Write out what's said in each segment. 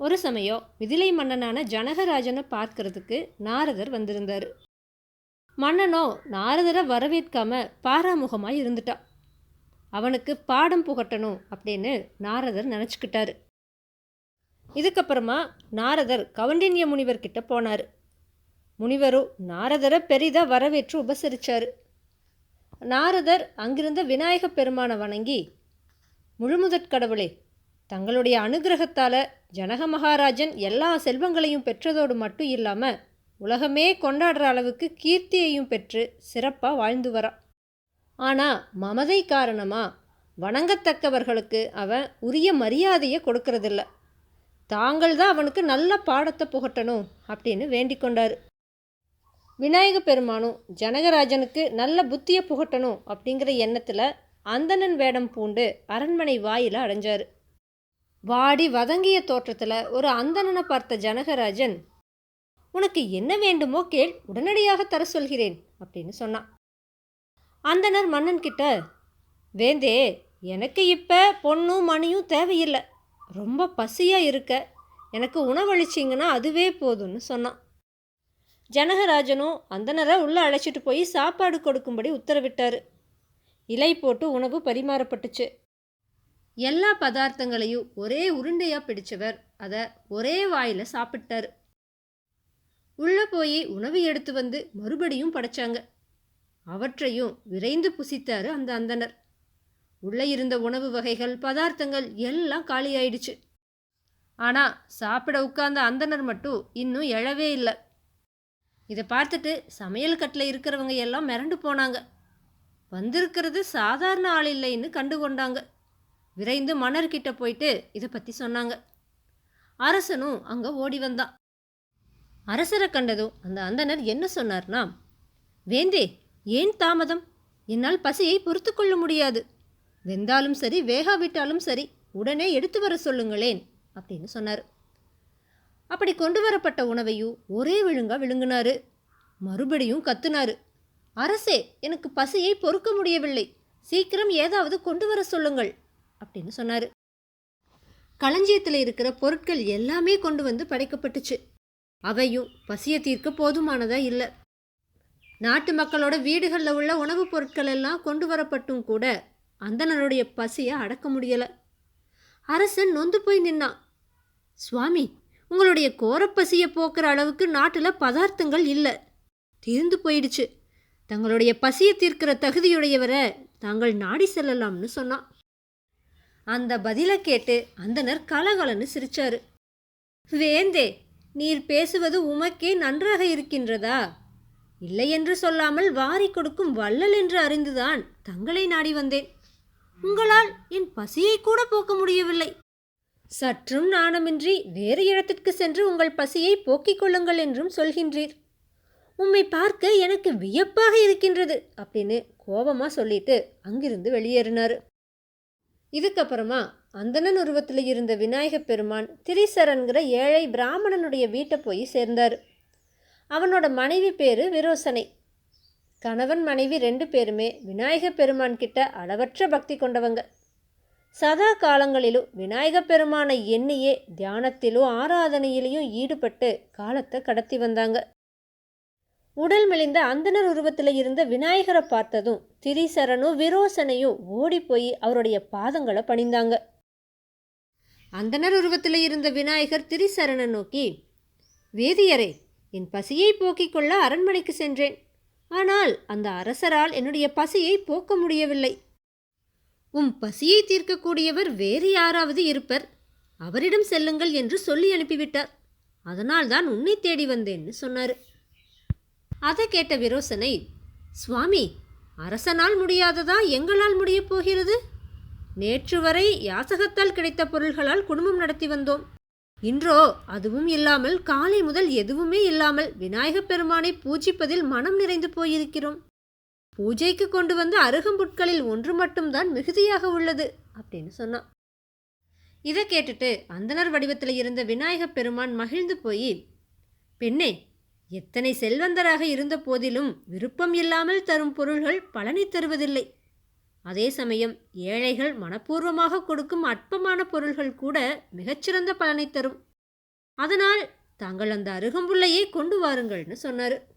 ஒரு சமயம் மிதிலை மன்னனான ஜனகராஜனை பார்க்கறதுக்கு நாரதர் வந்திருந்தார். மன்னனோ நாரதரை வரவேற்காம பாராமுகமாக இருந்துட்டான் அவனுக்கு பாடம் புகட்டணும் அப்படின்னு நாரதர் நினச்சிக்கிட்டாரு. இதுக்கப்புறமா நாரதர் கவுண்டின்ய முனிவர்கிட்ட போனார். முனிவரும் நாரதரை பெரிதாக வரவேற்று உபசரித்தார் நாரதர் அங்கிருந்த விநாயக பெருமானை வணங்கி முழுமுதற் கடவுளே தங்களுடைய அனுகிரகத்தால் ஜனக மகாராஜன் எல்லா செல்வங்களையும் பெற்றதோடு மட்டும் இல்லாமல் உலகமே கொண்டாடுற அளவுக்கு கீர்த்தியையும் பெற்று சிறப்பாக வாழ்ந்து வரான் ஆனால் மமதை காரணமாக வணங்கத்தக்கவர்களுக்கு அவன் உரிய மரியாதையை கொடுக்கறதில்ல. தாங்கள் தான் அவனுக்கு நல்ல பாடத்தை புகட்டணும் அப்படின்னு வேண்டிக் கொண்டார். விநாயக பெருமானும் ஜனகராஜனுக்கு நல்ல புத்தியை புகட்டணும் அப்படிங்கிற எண்ணத்தில் அந்தணன் வேடம் பூண்டு அரண்மனை வாயில் அடைஞ்சார். வாடி வதங்கிய தோற்றத்தில் ஒரு அந்தணனை பார்த்த ஜனகராஜன் உனக்கு என்ன வேண்டுமோ கேள் உடனடியாக தர சொல்கிறேன் அப்படின்னு சொன்னான். அந்தனர் மன்னன் கிட்ட வேந்தே எனக்கு இப்போ பொண்ணும் மணியும் தேவையில்லை ரொம்ப பசியாக இருக்க எனக்கு உணவளிச்சிங்கன்னா அதுவே போதும்னு சொன்னான். ஜனகராஜனும் அந்தனரை உள்ளே அழைச்சிட்டு போய் சாப்பாடு கொடுக்கும்படி உத்தரவிட்டார். இலை போட்டு உணவு பரிமாறப்பட்டுச்சு. எல்லா பதார்த்தங்களையும் ஒரே உருண்டையாக பிடிச்சவர் அதை ஒரே வாயில் சாப்பிட்டார். உள்ளே போய் உணவு எடுத்து வந்து மறுபடியும் படைச்சாங்க. அவற்றையும் விரைந்து புசித்தாரு அந்த அந்தனர் உள்ளே இருந்த உணவு வகைகள் பதார்த்தங்கள் எல்லாம் காலியாயிடுச்சு. ஆனால் சாப்பிட உட்கார்ந்த அந்தனர் மட்டும் இன்னும் எழவே இல்லை. இதை பார்த்துட்டு சமையல் கட்டில் இருக்கிறவங்க எல்லாம் மிரண்டு போனாங்க. வந்திருக்கிறது சாதாரண ஆள் இல்லைன்னு கண்டு கொண்டாங்க விரைந்து மன்னர்கிட்ட போயிட்டு இதை பற்றி சொன்னாங்க. அரசனும் அங்கே ஓடி வந்தான் அரசரை கண்டதும் அந்த அந்தனர் என்ன சொன்னார்னா வேந்தே ஏன் தாமதம்? என்னால் பசியை பொறுத்து கொள்ள முடியாது. வெந்தாலும் சரி வேகாவிட்டாலும் சரி உடனே எடுத்து வர சொல்லுங்களேன் அப்படின்னு சொன்னார். அப்படி கொண்டு வரப்பட்ட உணவையும் ஒரே விழுங்கா விழுங்கினாரு. மறுபடியும் கத்துனாரு அரசே எனக்கு பசியை பொறுக்க முடியவில்லை. சீக்கிரம் ஏதாவது கொண்டு வர சொல்லுங்கள். அப்படின்னு சொன்னார். களஞ்சியத்தில் இருக்கிற பொருட்கள் எல்லாமே கொண்டு வந்து படைக்கப்பட்டுச்சு. அவையும் பசியை தீர்க்க போதுமானதா இல்லை. நாட்டு மக்களோட வீடுகளில் உள்ள உணவுப் பொருட்கள் எல்லாம் கொண்டு வரப்பட்டும் கூட அந்தனருடைய பசியை அடக்க முடியலை. அரசன் நொந்து போய் நின்னான். சுவாமி உங்களுடைய கோரப்பசியை போக்குற அளவுக்கு நாட்டில் பதார்த்தங்கள் இல்லை. தீர்ந்து போயிடுச்சு. தங்களுடைய பசியை தீர்க்கிற தகுதியுடையவரை தாங்கள் நாடி செல்லலாம்னு சொன்னான். அந்த பதிலை கேட்டு அந்தனர் கலகலன்னு சிரிச்சாரு. வேந்தே நீர் பேசுவது உமக்கே நன்றாக இருக்கின்றதா? இல்லை என்று சொல்லாமல் வாரி கொடுக்கும் வள்ளல் என்று அறிந்துதான் தங்களை நாடி வந்தேன். உங்களால் என் பசியை கூட போக்க முடியவில்லை. சற்றும் நாணமின்றி வேறு இடத்திற்கு சென்று உங்கள் பசியை போக்கிக் கொள்ளுங்கள் என்றும் சொல்கின்றீர். உம்மை பார்க்க எனக்கு வியப்பாக இருக்கின்றது அப்படின்னு கோபமாக சொல்லிட்டு அங்கிருந்து வெளியேறினார். இதுக்கப்புறமா அந்தணன் உருவத்தில் இருந்த விநாயக பெருமான் திரிசரன்கிற ஏழை பிராமணனுடைய வீட்டை போய் சேர்ந்தார். அவனோட மனைவி பேர் விரோசனை. கணவன் மனைவி ரெண்டு பேருமே விநாயகப் பெருமான் கிட்ட அளவற்ற பக்தி கொண்டவங்க. சதா காலங்களிலும் விநாயக பெருமானை எண்ணியே தியானத்திலும் ஆராதனையிலையும் ஈடுபட்டு காலத்தை கடத்தி வந்தாங்க. உடல் மெலிந்த அந்தனர் உருவத்தில் இருந்த விநாயகரை பார்த்ததும் திரிசரனும் விரோசனையும் ஓடிப்போய் அவருடைய பாதங்களை பணிந்தாங்க. அந்தனர் உருவத்தில் இருந்த விநாயகர் திரிசரனை நோக்கி வேதியரே என் பசியை போக்கிக் கொள்ள அரண்மனைக்கு சென்றேன். ஆனால் அந்த அரசரால் என்னுடைய பசியை போக்க முடியவில்லை. உம் பசியை தீர்க்கக்கூடியவர் வேறு யாராவது இருப்பர். அவரிடம் செல்லுங்கள் என்று சொல்லி அனுப்பிவிட்டார். அதனால் தான் உன்னை தேடி வந்தேன்னு சொன்னார். அதை கேட்ட விரோசனை சுவாமி அரசனால் முடியாததா எங்களால் முடியப் போகிறது? நேற்று வரை யாசகத்தால் கிடைத்த பொருள்களால் குடும்பம் நடத்தி வந்தோம். இன்றோ அதுவும் இல்லாமல் காலை முதல் எதுவுமே இல்லாமல் விநாயகப் பெருமானை பூஜிப்பதில் மனம் நிறைந்து போயிருக்கிறோம். பூஜைக்கு கொண்டு வந்த அருகம்புட்களில் ஒன்று மட்டும்தான் மிகுதியாக உள்ளது அப்படின்னு சொன்னான். இதை கேட்டுட்டு அந்தனர் வடிவத்தில் இருந்த விநாயகப் பெருமான் மகிழ்ந்து போய் பெண்ணே எத்தனை செல்வந்தராக இருந்த போதிலும் விருப்பம் இல்லாமல் தரும் பொருள்கள் பலனை தருவதில்லை. அதே சமயம் ஏழைகள் மனப்பூர்வமாக கொடுக்கும் அற்பமான பொருள்கள் கூட மிகச்சிறந்த பலனை தரும். அதனால் தாங்கள் அந்த அருகம்புள்ளையே கொண்டு வாருங்கள்னு சொன்னார்.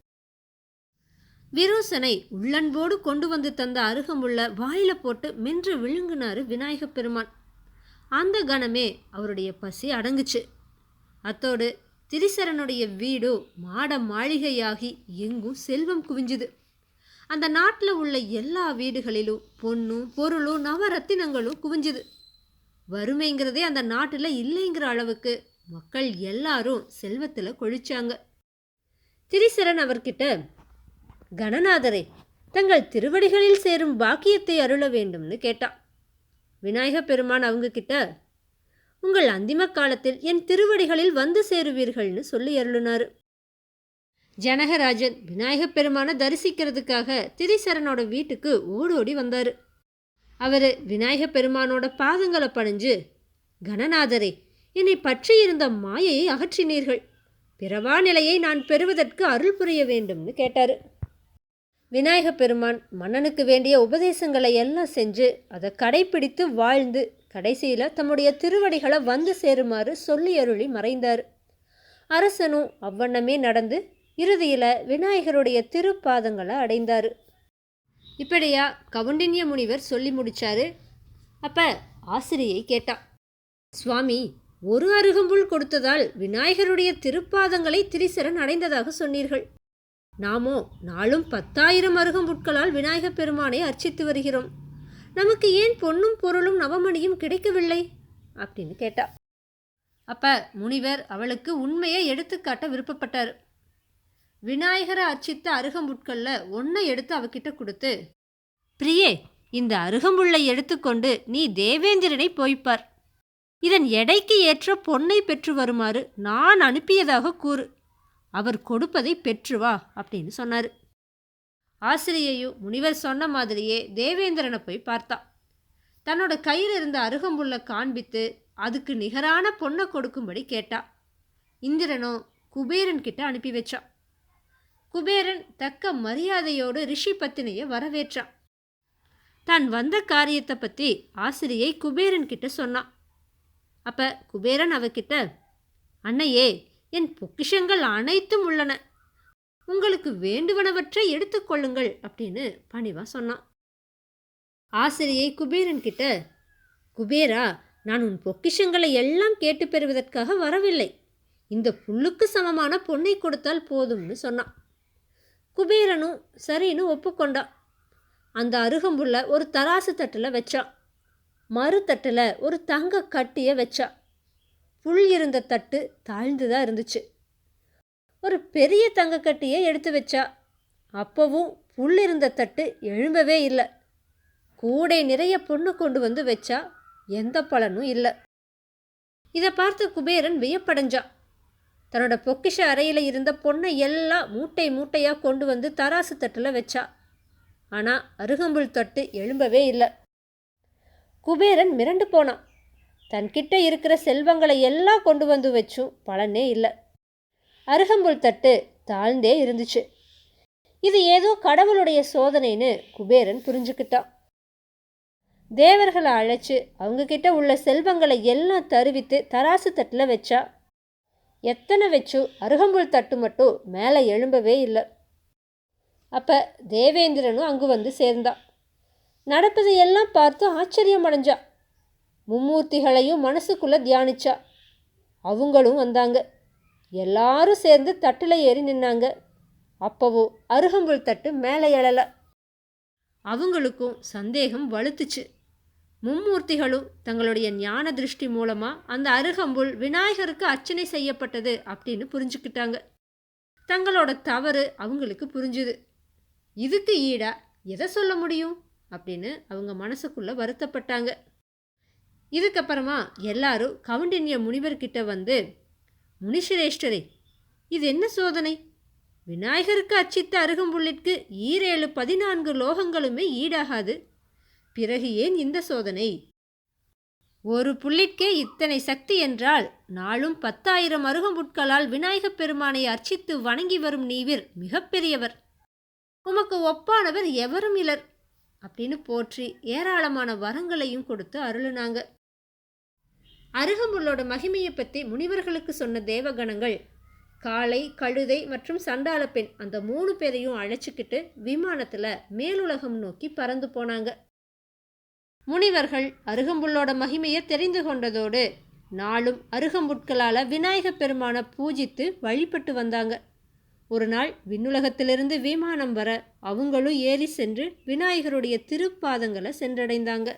விரோசனை உள்ளன்போடு கொண்டு வந்து தந்த அருகம்புல்ல வாயில போட்டு மென்று விழுங்கினாரு விநாயகப் பெருமான். அந்த கணமே அவருடைய பசி அடங்குச்சு. அத்தோடு திரிசரனுடைய வீடோ மாட மாளிகையாகி எங்கும் செல்வம் குவிஞ்சுது. அந்த நாட்டில் உள்ள எல்லா வீடுகளிலும் பொண்ணும் பொருளும் நவரத்தினங்களும் குவிஞ்சுது. வறுமைங்கிறதே அந்த நாட்டில் இல்லைங்கிற அளவுக்கு மக்கள் எல்லாரும் செல்வத்தில் கொழிச்சாங்க. திரிசரன் அவர்கிட்ட கணநாதரே தங்கள் திருவடிகளில் சேரும் பாக்கியத்தை அருள வேண்டும்னு கேட்டான். விநாயக பெருமான் அவங்க கிட்ட உங்கள் அந்திம காலத்தில் என் திருவடிகளில் வந்து சேருவீர்கள்னு சொல்லி அருளினார். ஜனகராஜன் விநாயகப் பெருமானை தரிசிக்கிறதுக்காக திரிசரனோட வீட்டுக்கு ஓடோடி வந்தார். அவர் விநாயகப் பெருமானோட பாதங்களை பணிஞ்சு கணநாதரே என்னை பற்றி இருந்த மாயையை அகற்றினீர்கள். பிறவா நிலையை நான் பெறுவதற்கு அருள் புரிய வேண்டும்னு கேட்டார். விநாயகப் பெருமான் மன்னனுக்கு வேண்டிய உபதேசங்களை எல்லாம் செஞ்சு அதை கடைப்பிடித்து வாழ்ந்து கடைசியில் தம்முடைய திருவடிகளை வந்து சேருமாறு சொல்லி அருளி மறைந்தார். அரசனும் அவ்வண்ணமே நடந்து இறுதியில் விநாயகருடைய திருப்பாதங்களை அடைந்தார். இப்படியா கவுண்டின்ய முனிவர் சொல்லி முடிச்சாரு? அப்ப ஆசிரியை கேட்டான். சுவாமி ஒரு அருகம்புல் கொடுத்ததால் விநாயகருடைய திருப்பாதங்களை திரிசரன் அடைந்ததாக சொன்னீர்கள். நாமோ நாளும் பத்தாயிரம் அருகம்புட்களால் விநாயகப் பெருமானை அர்ச்சித்து வருகிறோம். நமக்கு ஏன் பொன்னும் பொருளும் நவமணியும் கிடைக்கவில்லை? அப்படின்னு கேட்டா. அப்ப முனிவர் அவளுக்கு உண்மையை எடுத்துக்காட்ட விருப்பப்பட்டார். விநாயகரை அர்ச்சித்த அருகம்புட்கள்ல ஒன்றை எடுத்து அவகிட்ட கொடுத்து பிரியே இந்த அருகம்புல்லை எடுத்துக்கொண்டு நீ தேவேந்திரனை போய்ப்பார். இதன் எடைக்கு ஏற்ற பொன்னை பெற்று வருமாறு நான் அனுப்பியதாக கூறு. அவர் கொடுப்பதை பெற்று வா அப்படின்னு சொன்னார். ஆசிரியையும் முனிவர் சொன்ன மாதிரியே தேவேந்திரனை போய் பார்த்தா. தன்னோட கையில் இருந்த அருகம்புள்ள காண்பித்து அதுக்கு நிகரான பொண்ணை கொடுக்கும்படி கேட்டா. இந்திரனும் குபேரன் கிட்ட அனுப்பி வச்சான் குபேரன் தக்க மரியாதையோடு ரிஷி பத்தினியை வரவேற்றான் தான் வந்த காரியத்தை பற்றி ஆசிரியை குபேரன் கிட்ட சொன்னான் அப்ப குபேரன் அவகிட்ட அன்னையே என் பொக்கிஷங்கள் அனைத்தும் உள்ளன. உங்களுக்கு வேண்டுவனவற்றை எடுத்துக்கொள்ளுங்கள் அப்படின்னு பணிவா சொன்னான். ஆசிரியை குபேரன் கிட்ட குபேரா நான் உன் பொக்கிஷங்களை எல்லாம் கேட்டு பெறுவதற்காக வரவில்லை. இந்த புல்லுக்கு சமமான பொண்ணை கொடுத்தால் போதும்னு சொன்னான். குபேரனும் சரின்னு ஒப்புக்கொண்டான். அந்த அருகம்புல்ல ஒரு தராசு தட்டில் வச்சான். மறுதட்டில் ஒரு தங்க கட்டியை வச்சா புல் இருந்த தட்டு தாழ்ந்து தான் இருந்துச்சு. ஒரு பெரிய தங்கக்கட்டியை எடுத்து வச்சா. அப்போவும் புல் இருந்த தட்டு எழும்பவே இல்லை. கூடை நிறைய பொண்ணு கொண்டு வந்து வச்சா எந்த பலனும் இல்லை. இதை பார்த்து குபேரன் வியப்படைஞ்சான் தன்னோட பொக்கிஷ அறையில் இருந்த பொண்ணை எல்லாம் மூட்டை மூட்டையாக கொண்டு வந்து தராசு தட்டில் வச்சா. ஆனால் அருகம்புல் தட்டு எழும்பவே இல்லை. குபேரன் மிரண்டு போனான். தன்கிட்ட இருக்கிற செல்வங்களை எல்லாம் கொண்டு வந்து வச்சும் பலனே இல்லை. அருகம்புல் தட்டு தாழ்ந்தே இருந்துச்சு. இது ஏதோ கடவுளுடைய சோதனைன்னு குபேரன் புரிஞ்சுக்கிட்டான். தேவர்களை அழைச்சு அவங்க கிட்ட உள்ள செல்வங்களை எல்லாம் தருவித்து தராசு தட்டில் வச்சா எத்தனை வச்சு அருகம்புல் தட்டு மட்டும் மேலே எழும்பவே இல்லை. அப்போ தேவேந்திரனும் அங்கு வந்து சேர்ந்தான். நடப்பதை எல்லாம் பார்த்து ஆச்சரியம் அடைஞ்சா. மும்மூர்த்திகளையும் மனசுக்குள்ளே தியானிச்சா. அவங்களும் வந்தாங்க. எல்லாரும் சேர்ந்து தட்டில் ஏறி நின்னாங்க. அப்போவோ அருகம்புல் தட்டு மேலே எழலை. அவங்களுக்கும் சந்தேகம் வலுத்துச்சு. மும்மூர்த்திகளும் தங்களுடைய ஞான திருஷ்டி மூலமாக அந்த அருகம்புல் விநாயகருக்கு அர்ச்சனை செய்யப்பட்டது அப்படின்னு புரிஞ்சுக்கிட்டாங்க. தங்களோட தவறு அவங்களுக்கு புரிஞ்சுது. இதுக்கு ஈடாக எதை சொல்ல முடியும்? அப்படின்னு அவங்க மனசுக்குள்ளே வருத்தப்பட்டாங்க. இதுக்கப்புறமா எல்லாரும் கவுண்டின்ய முனிவர்கிட்ட வந்து முனிசிரேஷ்டரே இது என்ன சோதனை? விநாயகருக்கு அச்சித்த அருகம்புள்ளிற்கு ஈரேழு பதினான்கு லோகங்களுமே ஈடாகாது. பிறகு ஏன் இந்த சோதனை? ஒரு புள்ளிற்கே இத்தனை சக்தி என்றால் நாளும் பத்தாயிரம் அருகம்புட்களால் விநாயகப் பெருமானை அர்ச்சித்து வணங்கி வரும் நீவிர் மிகப்பெரியவர். உமக்கு ஒப்பானவர் எவரும் இலர். அப்படின்னு போற்றி ஏராளமான வரங்களையும் கொடுத்து அருளுனாங்க. அருகம்புல்லோட மகிமையை பற்றி முனிவர்களுக்கு சொன்ன தேவகணங்கள் காளை கழுதை மற்றும் சண்டால பெண் அந்த மூணு பேரையும் அழைச்சிக்கிட்டு விமானத்தில் மேலுலகம் நோக்கி பறந்து போனாங்க. முனிவர்கள் அருகம்புல்லோட மகிமையை தெரிந்து கொண்டதோடு நாளும் அருகம்புட்களால் விநாயகப் பெருமானை பூஜித்து வழிபட்டு வந்தாங்க. ஒரு நாள் விண்ணுலகத்திலிருந்து விமானம் வர அவங்களும் ஏறி சென்று விநாயகருடைய திருப்பாதங்களை சென்றடைந்தாங்க.